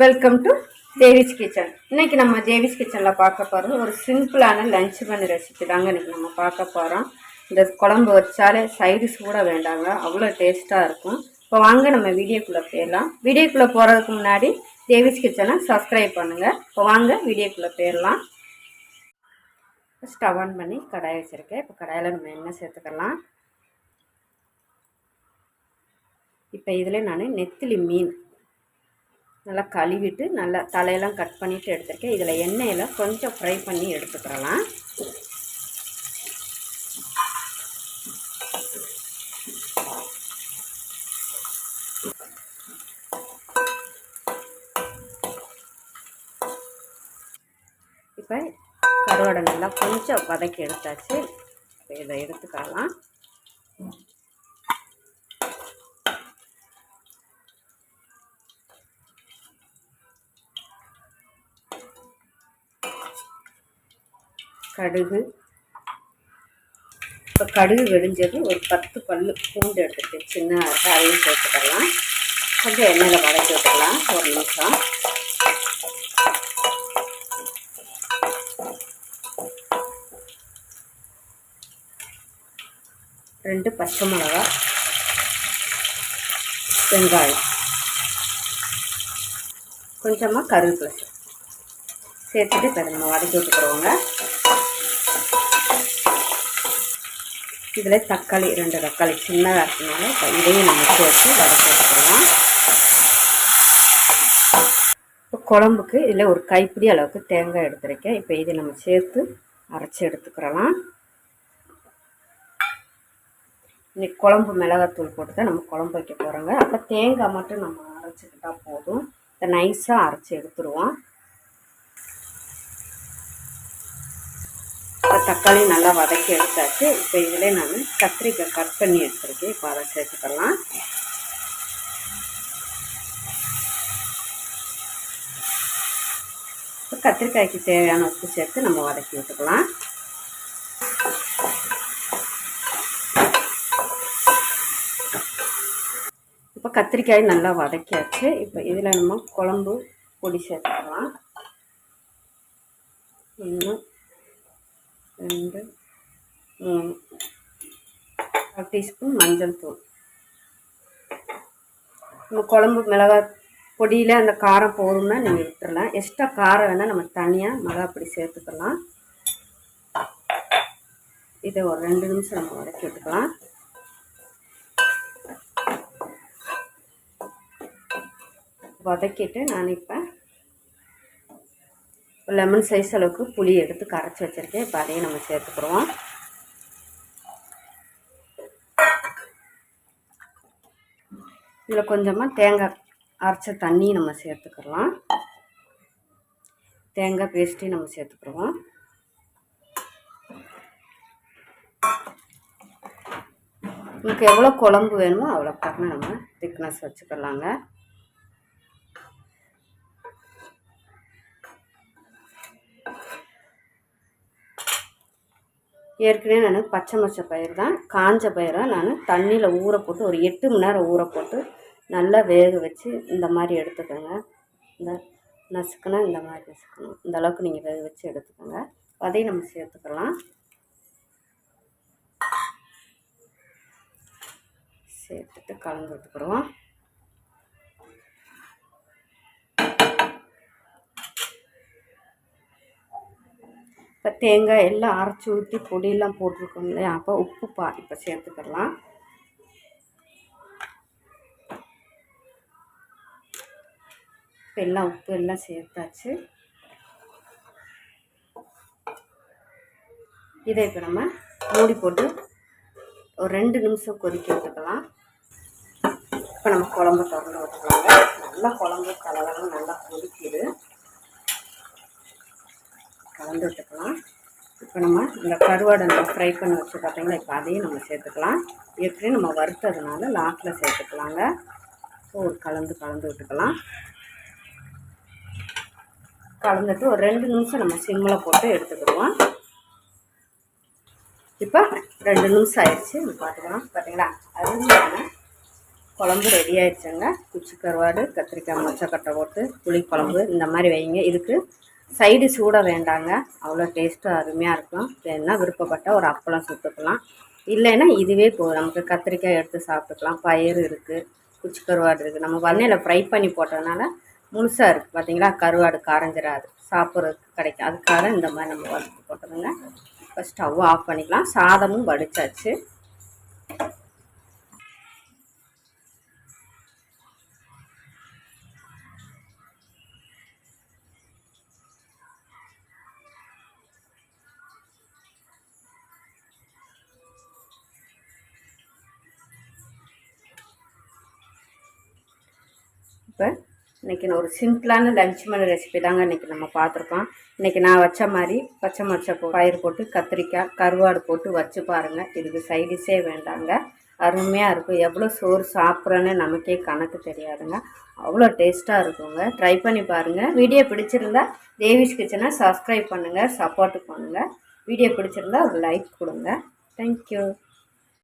Welcome to ஜேவிஸ் kitchen இன்றைக்கி நம்ம ஜேவிஸ் கிச்சனில் பார்க்க போகிறது ஒரு சிம்பிளான லஞ்ச் பண்ணி ரெசிபி தாங்க இன்றைக்கி நம்ம பார்க்க போகிறோம் இந்த குழம்பு வச்சாலே சைடுஸ் கூட வேண்டாங்க அவ்வளோ டேஸ்ட்டாக இருக்கும். இப்போ வாங்க நம்ம வீடியோக்குள்ளே போயிடலாம். வீடியோக்குள்ளே போகிறதுக்கு முன்னாடி தேவிஸ் கிச்சனை சப்ஸ்கிரைப் பண்ணுங்கள் இப்போ வாங்க வீடியோக்குள்ளே போயிடலாம். ஸ்டவ் ஆன் பண்ணி கடாய் வச்சுருக்கேன். இப்போ கடாயில் நம்ம எண்ணெய் சேர்த்துக்கலாம். இப்போ இதில் நான் நெத்திலி மீன் நல்லா கழுவிட்டு நல்லா தலையெல்லாம் கட் பண்ணிவிட்டு எடுத்துருக்கேன். இதில் எண்ணெயில் கொஞ்சம் ஃப்ரை பண்ணி எடுத்துக்கிறலாம் இப்போ கருவாடை நல்லா கொஞ்சம் வதக்கி எடுத்தாச்சு. இதை எடுத்துக்கலாம். கடுகு. இப்போ கடுகு வெடிஞ்சது ஒரு பத்து பல் பூண்டு எடுத்துகிட்டு சின்ன அதையும் சேர்த்துக்கலாம். கொஞ்சம் எண்ணெயில் வதக்கி விட்டுக்கலாம். ஒரு நிமிஷம். ரெண்டு பச்சை மிளகா வெங்காயம். கொஞ்சமாக கருவேப்பிலை. சேர்த்துட்டு இப்போ நம்ம வதக்கி விட்டுக்கிறோங்க. இதில் தக்காளி ரெண்டு தக்காளி சின்னதாக இருக்கனால இப்போ இதையும் நம்ம சேர்த்து வதக்கி விட்டுக்கிறோம். இப்போ குழம்புக்கு இதில் ஒரு கைப்பிடி அளவுக்கு தேங்காய் எடுத்துருக்கேன். இப்போ இதை நம்ம சேர்த்து அரைச்சி எடுத்துக்கிறலாம். இன்னைக்கு குழம்பு மிளகாத்தூள் போட்டு தான் நம்ம குழம்பு வைக்க போகிறோங்க அப்போ தேங்காய் மட்டும் நம்ம அரைச்சிக்கிட்டால் போதும். இதை நைஸாக அரைச்சி எடுத்துருவோம். இப்போ தக்காளி நல்லா வதக்கி எடுத்தாச்சு. இப்போ இதில் நான் கத்திரிக்காய் கட் பண்ணி எடுத்துருக்கேன். இப்போ அதை சேர்த்துக்கலாம் இப்போ கத்திரிக்காய்க்கு தேவையான உப்பு சேர்த்து நம்ம வதக்கி விட்டுக்கலாம் இப்போ கத்திரிக்காய் நல்லா வதக்கியாச்சு. இப்போ இதில் நம்ம குழம்பு பொடி சேர்த்துக்கலாம். இன்னும் ரெண்டு மூணு. ஒரு டீஸ்பூன் மஞ்சள் தூள். நம்ம குழம்பு மிளகாய் பொடியில் அந்த காரம் போதும்னா நீங்கள் விட்டுடலாம் எக்ஸ்ட்ரா காரம் வேணால் நம்ம தனியாக மிளகா பொடி சேர்த்துக்கலாம். இதை ஒரு ரெண்டு நிமிஷம் நம்ம வதக்கி விட்டுக்கலாம். வதக்கிட்டு நான் இப்போ லெமன் சைஸ் அளவுக்கு புளி எடுத்து கரைச்சி வச்சுருக்கேன். இப்போ அதையும் நம்ம சேர்த்துக்குறோம். இதில் கொஞ்சமாக தேங்காய் அரைச்ச தண்ணி நம்ம சேர்த்துக்கலாம். தேங்காய் பேஸ்ட்டையும் நம்ம சேர்த்துக்குறோம். உங்களுக்கு எவ்வளோ குழம்பு வேணுமோ அவ்வளோ பாருங்க நம்ம திக்னஸ் வச்சுக்கலாங்க. ஏற்கனவே நான் பச்சை மச்ச பயிர் தான் காஞ்ச பயிரை நான் தண்ணியில் ஊற போட்டு ஒரு எட்டு மணி நேரம் ஊற போட்டு நல்லா வேக வச்சு இந்த மாதிரி எடுத்துக்கோங்க. இந்த நசுக்குனா இந்த மாதிரி நசுக்கணும். இந்த அளவுக்கு நீங்கள் வேக வச்சு எடுத்துக்கோங்க. அதையும் நம்ம சேர்த்துக்கலாம். சேர்த்துட்டு கலந்து விட்டுக்கிறோம் இப்போ தேங்காய் எல்லாம் அரைச்சி ஊற்றி பொடியெல்லாம் போட்டிருக்கோம் இல்லையா? அப்போ உப்பு பா இப்போ சேர்த்துக்கலாம். இப்போ எல்லாம் உப்பு எல்லாம் சேர்த்தாச்சு. இதை இப்போ நம்ம மூடி போட்டு ஒரு ரெண்டு நிமிஷம் கொதிக்க விட்டுக்கலாம் இப்போ நம்ம குழம்பு திறந்து விட்டுக்கலாங்க. நல்லா குழம்பு கலவரம் நல்லா கொதிக்குது. கலந்து விட்டுக்கலாம் இப்போ நம்ம இந்த கருவாடை நம்ம ஃப்ரை பண்ணி வச்சு பார்த்தீங்களா இப்போ அதையும் நம்ம சேர்த்துக்கலாம். ஏற்கனவே நம்ம வறுத்ததுனால லாஸ்ட்டில் சேர்த்துக்கலாங்க. ஸோ ஒரு கலந்து கலந்து விட்டுக்கலாம். கலந்துட்டு ஒரு ரெண்டு நிமிஷம் நம்ம சிம்மில் போட்டு எடுத்துக்கிடுவோம். இப்போ ரெண்டு நிமிஷம் ஆயிடுச்சு. நம்ம பார்த்துக்கலாம். பார்த்தீங்களா? அருமையான குழம்பு ரெடி ஆயிடுச்சுங்க. குச்சி கருவாடு கத்திரிக்காய் மொச்சக்கட்டை போட்டு புளி குழம்பு இந்த மாதிரி வைங்க. இதுக்கு சைடு சூட வேண்டாங்க. அவ்வளோ டேஸ்ட்டு அருமையாக இருக்கும். வேணுன்னா விருப்பப்பட்ட ஒரு அப்பளம் சுட்டுக்கலாம். இல்லைன்னா இதுவே போதும் நமக்கு கத்திரிக்காய் எடுத்து சாப்பிட்டுக்கலாம். பயிர் இருக்குது குச்சி கருவாடு இருக்குது நம்ம வண்ணையில் ஃப்ரை பண்ணி போட்டதுனால முழுசாக இருக்குது பார்த்தீங்களா கருவாடு காரஞ்சிராது. சாப்பிட்றதுக்கு கிடைக்கும். அதுக்காக இந்த மாதிரி நம்ம வறுத்து போட்டுருங்க இப்போ ஸ்டவ் ஆஃப் பண்ணிக்கலாம். சாதமும் வடித்தாச்சு இப்போ இன்றைக்கி நான் ஒரு சிம்பிளான லஞ்ச் மணி ரெசிபி தாங்க இன்றைக்கி நம்ம பார்த்துருக்கோம். இன்றைக்கி நான் வச்ச மாதிரி பச்சை மொச்சை போ பயிர் போட்டு கத்திரிக்காய் கருவாடு போட்டு வச்சு பாருங்கள் இதுக்கு சைடிஷே வேண்டாங்க. அருமையாக இருக்கும். எவ்வளோ சோறு சாப்பிட்றோன்னு நமக்கே கணக்கு தெரியாதுங்க. அவ்வளோ டேஸ்ட்டாக இருக்குங்க. ட்ரை பண்ணி பாருங்கள் வீடியோ பிடிச்சிருந்தா தேவிஸ் கிச்சனை சப்ஸ்கிரைப் பண்ணுங்கள் சப்போர்ட் பண்ணுங்கள் வீடியோ பிடிச்சிருந்தா ஒரு லைக் கொடுங்க. தேங்க்யூ